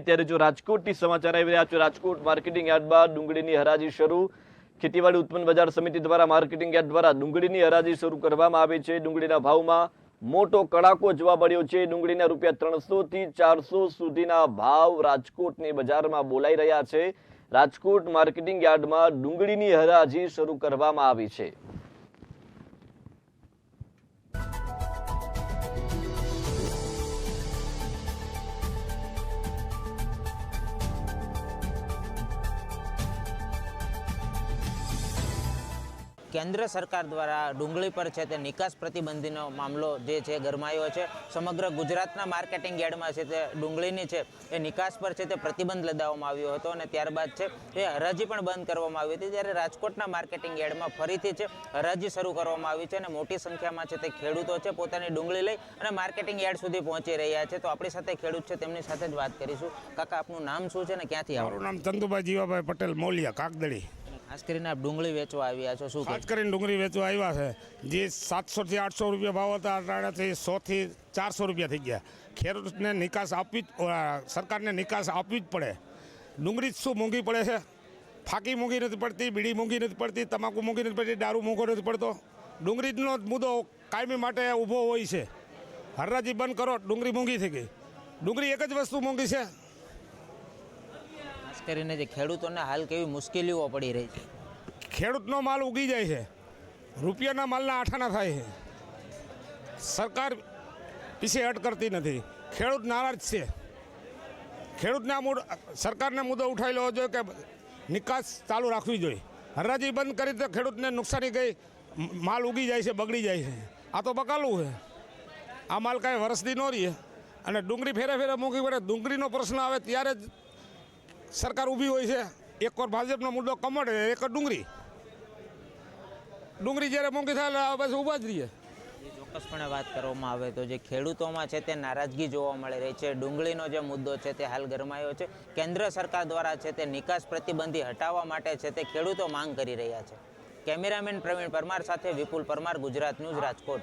ત્યારે જો છે, રાજકોટ માર્કેટિંગ યાર્ડમાં ડુંગળીની હરાજી શરૂ. ખેતીવાડી ઉત્પન્ન બજાર સમિતિ દ્વારા માર્કેટિંગ યાર્ડ દ્વારા ડુંગળીની હરાજી શરૂ કરવામાં આવી છે. ડુંગળીના ભાવમાં મોટો કડાકો જોવા મળ્યો છે. ડુંગળીના રૂપિયા ત્રણસો થી ચારસો સુધીના ભાવ રાજકોટની બજારમાં બોલાઈ રહ્યા છે. રાજકોટ માર્કેટિંગ યાર્ડમાં ડુંગળીની હરાજી શરૂ કરવામાં આવી છે. કેન્દ્ર સરકાર દ્વારા ડુંગળી પર છે તે નિકાસ પ્રતિબંધીનો મામલો જે છે ગરમાયો છે. સમગ્ર ગુજરાતના માર્કેટિંગ યાર્ડમાં છે તે ડુંગળીની છે એ નિકાસ પર છે તે પ્રતિબંધ લદાવવામાં આવ્યો હતો અને ત્યારબાદ છે એ હરાજી પણ બંધ કરવામાં આવી હતી. જ્યારે રાજકોટના માર્કેટિંગ યાર્ડમાં ફરીથી છે હરાજી શરૂ કરવામાં આવી છે અને મોટી સંખ્યામાં છે તે ખેડૂતો છે પોતાની ડુંગળી લઈ અને માર્કેટિંગ યાર્ડ સુધી પહોંચી રહ્યા છે. તો આપણી સાથે ખેડૂત છે, તેમની સાથે જ વાત કરીશું. કાકા, આપનું નામ શું છે ને ક્યાંથી આવો? નામ ચંદુભાઈ જીવાભાઈ પટેલ, મોલિયા કાકદડી ખાસ કરીને આપ ડુંગળી વેચવા આવ્યા છો, શું ખાસ કરીને ડુંગળી વેચવા આવ્યા છે. જે સાતસોથી આઠસો રૂપિયા ભાવ હતા અટાણાથી સોથી ચારસો રૂપિયા થઈ ગયા. ખેડૂતને નિકાસ આપવી જ સરકારને નિકાસ આપવી જ પડે. ડુંગળી જ શું મોંઘી પડે છે? ફાકી મોંઘી નથી પડતી, બીડી મોંઘી નથી પડતી, તમાકુ મોંઘી નથી પડતી, દારૂ મોંઘો નથી પડતો. ડુંગળીનો જ મુદ્દો કાયમી માટે ઊભો હોય છે. હરરાજી બંધ કરો, ડુંગળી મોંઘી થઈ ગઈ. ડુંગળી એક જ વસ્તુ મોંઘી છે. ખાસ કરીને જે ખેડૂતોને હાલ કેવી મુશ્કેલીઓ પડી રહી છે. ખેડૂતનો માલ ઉગી જાય છે. રૂપિયાના માલના આઠાના થાય છે. સરકાર પીછે હટ કરતી નથી. ખેડૂત નારાજ છે. ખેડૂતના મુદ્દો સરકારને મુદ્દો ઉઠાવી લેવો જોઈએ કે નિકાસ ચાલુ રાખવી જોઈએ. હરાજી બંધ કરી તો ખેડૂતને નુકસાની ગઈ, માલ ઉગી જાય છે, બગડી જાય છે. આ તો બકાલું છે. આ માલ કાંઈ વરસદી ન રહીએ અને ડુંગળી ફેરે ફેરે મૂકી પડે. ડુંગળીનો પ્રશ્ન આવે ત્યારે જ સરકાર ઊભી હોય છે. એક વાર ભાજપનો મુદ્દો કમળ એક ડુંગળી. ડુંગળી જ્યારે મોંઘી થાય બસ ઊભા જ રહીએ. ચોક્કસપણે વાત કરવામાં આવે તો જે ખેડૂતોમાં છે તે નારાજગી જોવા મળી રહી છે. ડુંગળીનો જે મુદ્દો છે તે હાલ ગરમાયો છે. કેન્દ્ર સરકાર દ્વારા છે તે નિકાસ પ્રતિબંધી હટાવવા માટે છે તે ખેડૂતો માંગ કરી રહ્યા છે. કેમેરામેન પ્રવીણ પરમાર સાથે વિપુલ પરમાર, ગુજરાત ન્યૂઝ રાજકોટ.